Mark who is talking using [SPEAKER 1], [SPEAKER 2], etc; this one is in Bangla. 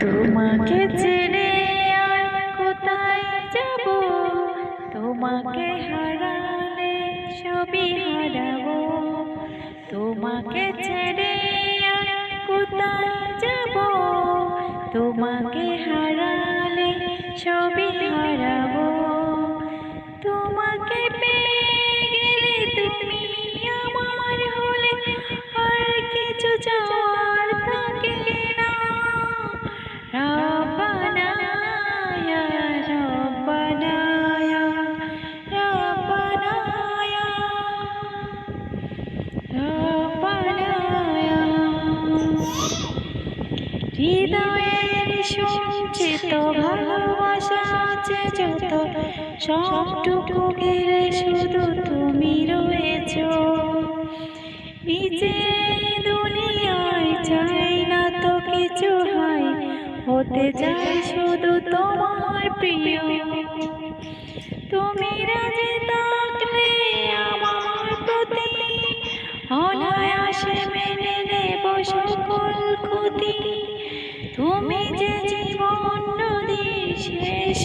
[SPEAKER 1] তোমাকে ছেড়ে আর কোথায় যাব? তোমাকে হারালে সবই হারাবো। তোমাকে ছেড়ে আর কোথায় যাব? তোমাকে হারালে সবই হারাবো। তোমাকে পেয়ে হৃদয়ের সঞ্চিত ভালোবাসা আছে যত। সবটুকু ঘিরে শুধু তুমি রয়েছ। নিচে দুনিয়ায় চাই না তো কিছু হয়। হতে চাই শুধু তোমার প্রিয়। তুমি অনায়াসে মেনে নেব সকল ক্ষতি। তুমি যে জীবন নদীর শেষ